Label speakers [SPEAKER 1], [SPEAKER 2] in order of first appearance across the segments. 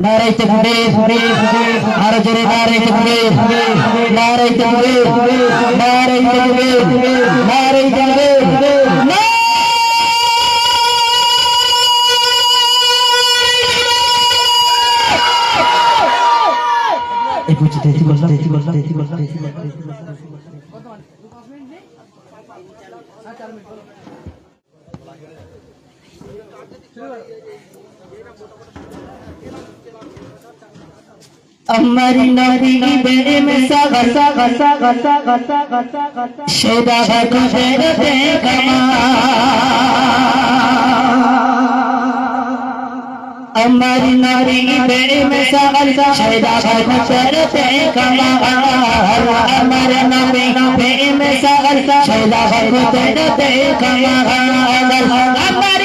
[SPEAKER 1] নারাই তাকবীর আর জোরে নারাই তাকবীর নারাই তাকবীর নারাই তাকবীর নারাই তাকবীর এই বুঝতে এটি अमर नबी बेड़े में सगा सगा सगा सगा सगा सगा शोभा भगो बेड़े पे कमा अमर नबी बेड़े में सगा सगा शोभा भगो बेड़े पे कमा नारी नबी बेड़े में सगा सगा शोभा भगो बेड़े पे कमा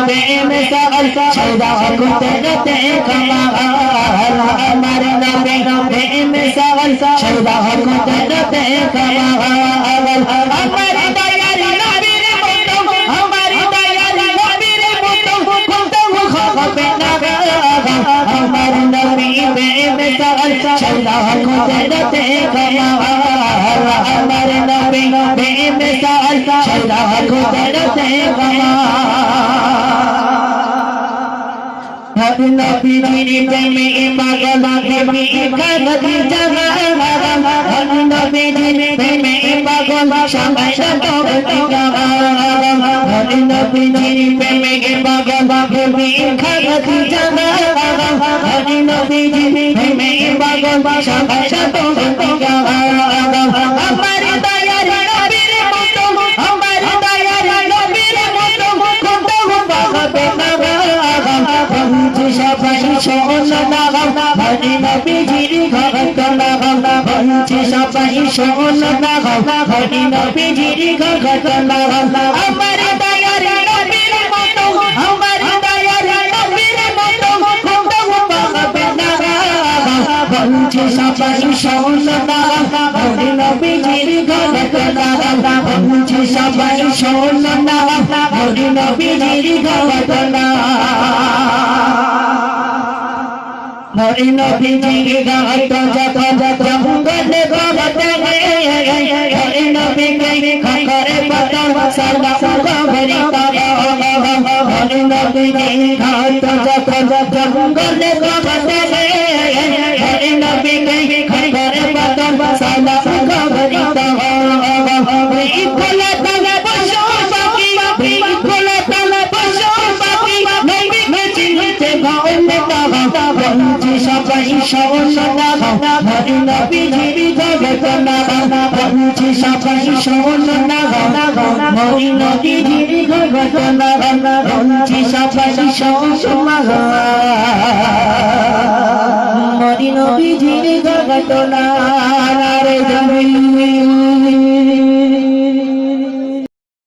[SPEAKER 1] প্রেম সগল সদা করতে গতে কমা আমার নবী প্রেম সগল সদা করতে গতে কমা আমার গতে কমা হর নবী জিনি প্রেমে পাগল দেবী করদি জাগা হর নবী জিনি প্রেমে পাগল সবাই সতবতি গাগা হর নবী জিনি প্রেমে পাগল দেবী করদি জাগা হর নবী জিনি প্রেমে পাগল সবাই সতবতি হরি নবীজির ঘটনা বন্ধু সবাই শোন না হরি নবীজির ঘটনা আমার দয়ার নবীর মতো, আমার দয়ার নবীর মতো হবে না বন্ধু সবাই শোন না সবাই শোন না হরি নবীজির ঘটনা হরি নবীজির গাত যত যত জঙ্গল গবত যত সবর সন্ধ্যা মদিনা পৃথিবী জগত নামা পৌঁছি সবাই সবর সন্ধ্যা মদিনা রে জমি